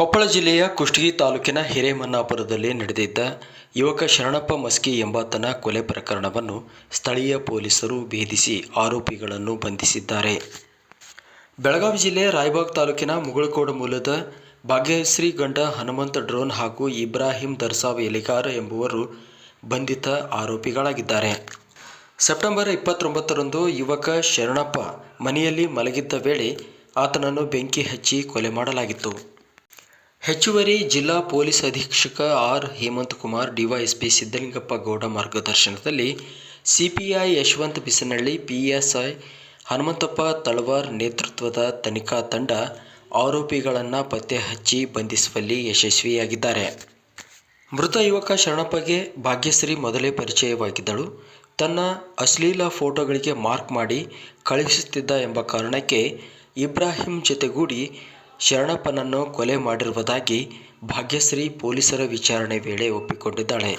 ಕೊಪ್ಪಳ ಜಿಲ್ಲೆಯ ಕುಷ್ಟಗಿ ತಾಲೂಕಿನ ಹಿರೇಮನ್ನಾಪುರದಲ್ಲಿ ನಡೆದಿದ್ದ ಯುವಕ ಶರಣಪ್ಪ ಮಸ್ಕಿ ಎಂಬಾತನ ಕೊಲೆ ಪ್ರಕರಣವನ್ನು ಸ್ಥಳೀಯ ಪೊಲೀಸರು ಭೇದಿಸಿ ಆರೋಪಿಗಳನ್ನು ಬಂಧಿಸಿದ್ದಾರೆ. ಬೆಳಗಾವಿ ಜಿಲ್ಲೆ ರಾಯಬಾಗ್ ತಾಲೂಕಿನ ಮುಗಳಕೋಡು ಮೂಲದ ಭಾಗ್ಯಶ್ರೀ ಗಂಡ ಹನುಮಂತ ಡ್ರೋನ್ ಹಾಗೂ ಇಬ್ರಾಹಿಂ ದರ್ಸಾವ್ ಎಲಿಗಾರ ಎಂಬುವರು ಬಂಧಿತ ಆರೋಪಿಗಳಾಗಿದ್ದಾರೆ. ಸೆಪ್ಟೆಂಬರ್ ಇಪ್ಪತ್ತೊಂಬತ್ತರಂದು ಯುವಕ ಶರಣಪ್ಪ ಮನೆಯಲ್ಲಿ ಮಲಗಿದ್ದ ವೇಳೆ ಆತನನ್ನು ಬೆಂಕಿ ಹಚ್ಚಿ ಕೊಲೆ ಮಾಡಲಾಗಿತ್ತು. ಹೆಚ್ಚುವರಿ ಜಿಲ್ಲಾ ಪೊಲೀಸ್ ಅಧೀಕ್ಷಕ ಆರ್. ಹೇಮಂತ್ ಕುಮಾರ್, ಡಿವೈಎಸ್ಪಿ ಸಿದ್ದಲಿಂಗಪ್ಪ ಗೌಡ ಮಾರ್ಗದರ್ಶನದಲ್ಲಿ ಸಿಪಿಐ ಯಶವಂತ್ ಬಿಸನಹಳ್ಳಿ, ಪಿಎಸ್ಐ ಹನುಮಂತಪ್ಪ ತಳವಾರ್ ನೇತೃತ್ವದ ತನಿಖಾ ತಂಡ ಆರೋಪಿಗಳನ್ನು ಪತ್ತೆ ಹಚ್ಚಿ ಬಂಧಿಸುವಲ್ಲಿ ಯಶಸ್ವಿಯಾಗಿದ್ದಾರೆ. ಮೃತ ಯುವಕ ಶರಣಪ್ಪಗೆ ಭಾಗ್ಯಶ್ರೀ ಮೊದಲೇ ಪರಿಚಯವಾಗಿದ್ದಳು. ತನ್ನ ಅಶ್ಲೀಲ ಫೋಟೋಗಳಿಗೆ ಮಾರ್ಕ್ ಮಾಡಿ ಕಳುಹಿಸುತ್ತಿದ್ದ ಎಂಬ ಕಾರಣಕ್ಕೆ ಇಬ್ರಾಹಿಂ ಜೊತೆಗೂಡಿ ಶರಣಪ್ಪನನ್ನು ಕೊಲೆ ಮಾಡಿರುವುದಾಗಿ ಭಾಗ್ಯಶ್ರೀ ಪೊಲೀಸರ ವಿಚಾರಣೆ ವೇಳೆ ಒಪ್ಪಿಕೊಂಡಿದ್ದಾಳೆ.